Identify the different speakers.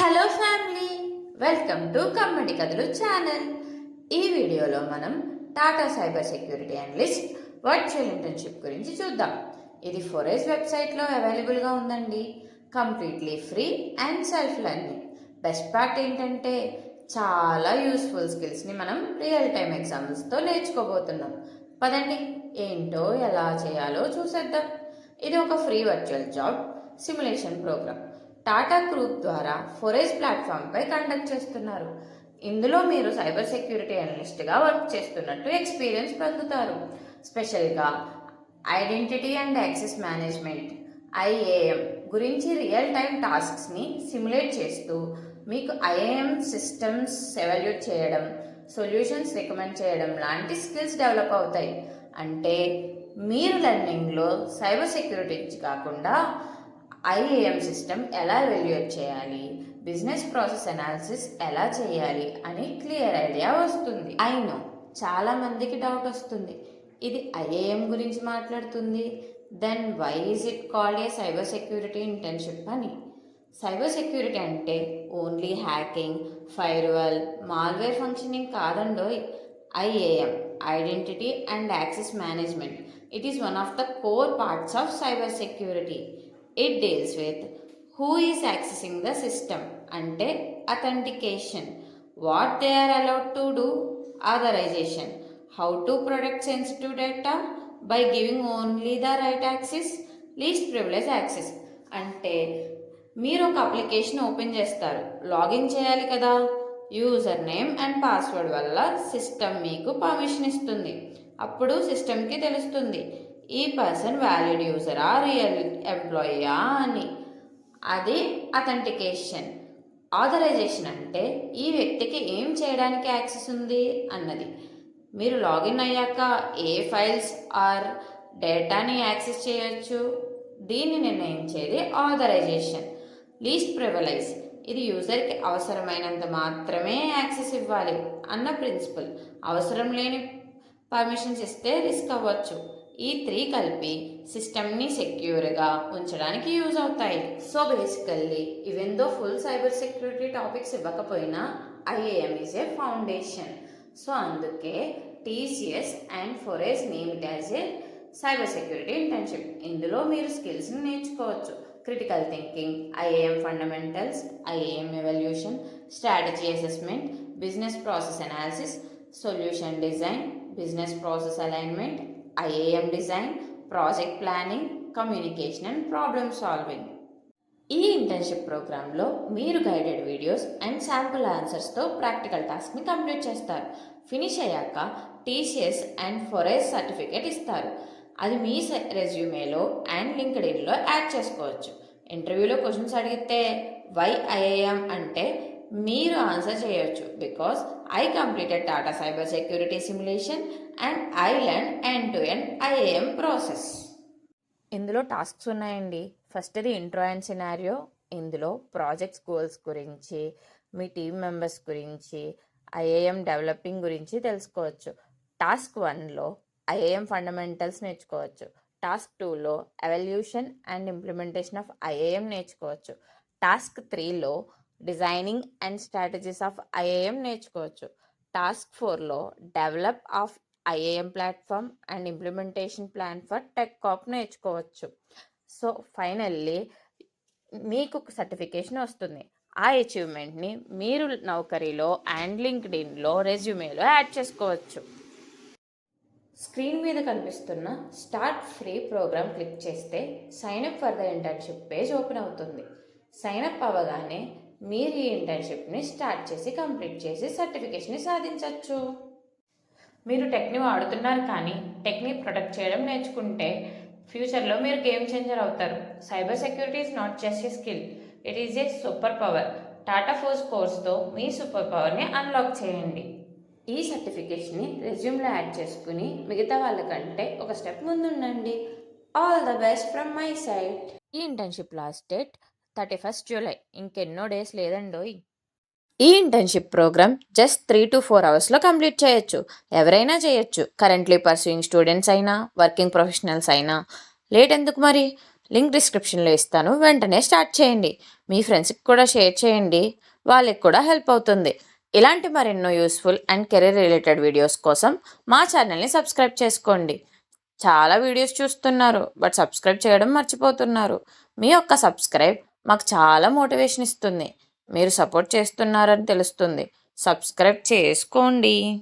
Speaker 1: Hello family welcome to Kammadi Kathalu channel ఈ వీడియోలో మనం Tata cyber security analyst virtual internship గురించి చూద్దాం. ఇది ఫోరేజ్ వెబ్సైట్లో అవైలబుల్గా ఉందండి. Completely free and self learning best part ఏంటంటే చాలా యూస్ఫుల్ స్కిల్స్ని మనం రియల్ టైం ఎగ్జామ్స్తో నేర్చుకోబోతున్నాం. పదండి ఏంటో ఎలా చేయాలో చూసేద్దాం. ఇది ఒక free virtual job simulation programme Tata group ద్వారా ఫొరేజ్ ప్లాట్ఫామ్పై కండక్ట్ చేస్తున్నారు. ఇందులో మీరు సైబర్ సెక్యూరిటీ అనలిస్ట్గా వర్క్ చేస్తున్నట్టు ఎక్స్పీరియన్స్ పొందుతారు. స్పెషల్గా identity and access management IAM గురించి రియల్ టైం టాస్క్స్ని సిమ్యులేట్ చేస్తూ మీకు ఐఏఎం సిస్టమ్స్ ఎవాల్యూట్ చేయడం సొల్యూషన్స్ రికమెండ్ చేయడం లాంటి స్కిల్స్ డెవలప్ అవుతాయి. అంటే మీరు లెర్నింగ్లో సైబర్ సెక్యూరిటీ కాకుండా ఐఏఎం సిస్టమ్ ఎలా ఎవాల్యుయేట్ చేయాలి? బిజినెస్ ప్రాసెస్ అనాలిసిస్ ఎలా చేయాలి? అని క్లియర్ ఐడియా వస్తుంది. అయినో చాలా మందికి డౌట్ వస్తుంది. ఇది ఐఏఎం గురించి మాట్లాడుతుంది. Then why is it called a cyber security internship అని? సైబర్ సెక్యూరిటీ అంటే only hacking firewall malware functioning కాదండోయ్. IAM identity and access management. It is one of the core parts of cyber security. It deals with who is accessing the system అంటే authentication what they are allowed to do authorization how to protect sensitive data by giving only the right access least privilege access అంటే మీరు ఒక application open చేస్తారు. Login చేయాలి కదా. User name and password వల్ల system మీకు permission ఇస్తుంది. అప్పుడు సిస్టమ్కి తెలుస్తుంది. ఈ పర్సన్ వ్యాలిడ్ యూజరా రియల్ ఎంప్లాయీయా అని. అది అథెంటికేషన్ ఆథరైజేషన్ అంటే ఈ వ్యక్తికి ఏం చేయడానికి యాక్సెస్ ఉంది అన్నది. మీరు లాగిన్ అయ్యాక ఏ ఫైల్స్ ఆర్ డేటాని యాక్సెస్ చేయొచ్చు? దీన్ని నిర్ణయించేది ఆథరైజేషన్ లీస్ట్ ప్రివలైజ్ ఇది యూజర్కి అవసరమైనంత మాత్రమే యాక్సెస్ ఇవ్వాలి అన్న ప్రిన్సిపల్ అవసరం లేని పర్మిషన్స్ ఇస్తే రిస్క్ అవ్వచ్చు. ఈ త్రీ కలిపి సిస్టమ్ని సెక్యూర్గా ఉంచడానికి యూజ్ అవుతాయి. So basically even though full cyber security topics ఇవ్వకపోయినా IAM is a foundation. So అందుకే TCS and Forage name as a cyber security internship. ఇందులో మీరు స్కిల్స్ని నేర్చుకోవచ్చు. Critical thinking IAM fundamentals IAM evolution strategy assessment business process analysis solution design business process alignment IAM design project planning communication and problem solving ఈ internship ప్రోగ్రాంలో మీరు guided videos and sample ఆన్సర్స్తో practical టాస్క్ని complete చేస్తారు. Finish అయ్యాక TCS and Forage certificate ఇస్తారు. అది మీ రెజ్యూమేలో అండ్ లింక్డ్ఇన్లో యాడ్ చేసుకోవచ్చు. ఇంటర్వ్యూలో క్వశ్చన్స్ అడిగితే వై ఐఏఎం అంటే మీరు ఆన్సర్ చేయొచ్చు. Because I completed Tata cyber security simulation and I learn end to end IAM process ఇందులో టాస్క్స్ ఉన్నాయండి. ఫస్ట్ది ఇంట్రో అండ్ సినారియో ఇందులో ప్రాజెక్ట్స్ గోల్స్ గురించి మీ టీం మెంబర్స్ గురించి ఐఏఎం డెవలపింగ్ గురించి తెలుసుకోవచ్చు. టాస్క్ వన్లో ఐఏఎం ఫండమెంటల్స్ నేర్చుకోవచ్చు. టాస్క్ టూలో evolution and implementation of IAM నేర్చుకోవచ్చు. టాస్క్ త్రీలో designing and strategies of IAM నేర్చుకోవచ్చు. టాస్క్ ఫోర్లో develop of IAM platform and implementation plan for tech cap నేర్చుకోవచ్చు. సో ఫైనల్లీ మీకు సర్టిఫికేషన్ వస్తుంది. ఆ అచీవ్మెంట్ని మీరు నౌకరీలో అండ్ లింక్డ్ఇన్లో రెజ్యూమేలో యాడ్ చేసుకోవచ్చు. స్క్రీన్ మీద కనిపిస్తున్న స్టార్ట్ ఫ్రీ ప్రోగ్రామ్ క్లిక్ చేస్తే sign up for the internship page open అవుతుంది. సైన్ అప్ అవ్వగానే మీరు ఈ ఇంటర్న్షిప్ని స్టార్ట్ చేసి కంప్లీట్ చేసి సర్టిఫికేషన్ని సాధించవచ్చు మీరు టెక్ని వాడుతున్నారు కానీ టెక్ని ప్రొటెక్ట్ చేయడం నేర్చుకుంటే ఫ్యూచర్లో మీరు గేమ్ చేంజర్ అవుతారు. Cyber security is not just a skill it is a super power Tata Forage కోర్స్తో మీ సూపర్ పవర్ని అన్లాక్ చేయండి. ఈ సర్టిఫికేషన్ని రెజ్యూమ్లో యాడ్ చేసుకుని మిగతా వాళ్ళకంటే ఒక step ముందుండండి. All the best from my side ఈ internship last date thirty first July. ఇంకెన్నో డేస్ లేదండోయ్. ఈ internship program just three to four అవర్స్లో కంప్లీట్ చేయొచ్చు. ఎవరైనా చేయొచ్చు. కరెంట్లీ పర్సూయింగ్ స్టూడెంట్స్ అయినా వర్కింగ్ ప్రొఫెషనల్స్ అయినా. లేట్ ఎందుకు మరి? లింక్ డిస్క్రిప్షన్లో ఇస్తాను. వెంటనే స్టార్ట్ చేయండి. మీ ఫ్రెండ్స్కి కూడా షేర్ చేయండి. వాళ్ళకి కూడా హెల్ప్ అవుతుంది. ఇలాంటి మరెన్నో useful and career related videos కోసం మా ఛానల్ని సబ్స్క్రైబ్ చేసుకోండి. చాలా వీడియోస్ చూస్తున్నారు బట్ సబ్స్క్రైబ్ చేయడం మర్చిపోతున్నారు. మీ యొక్క సబ్స్క్రైబ్ మాకు చాలా మోటివేషన్ ఇస్తుంది. మీరు సపోర్ట్ చేస్తున్నారని తెలుస్తుంది. సబ్స్క్రైబ్ చేసుకోండి.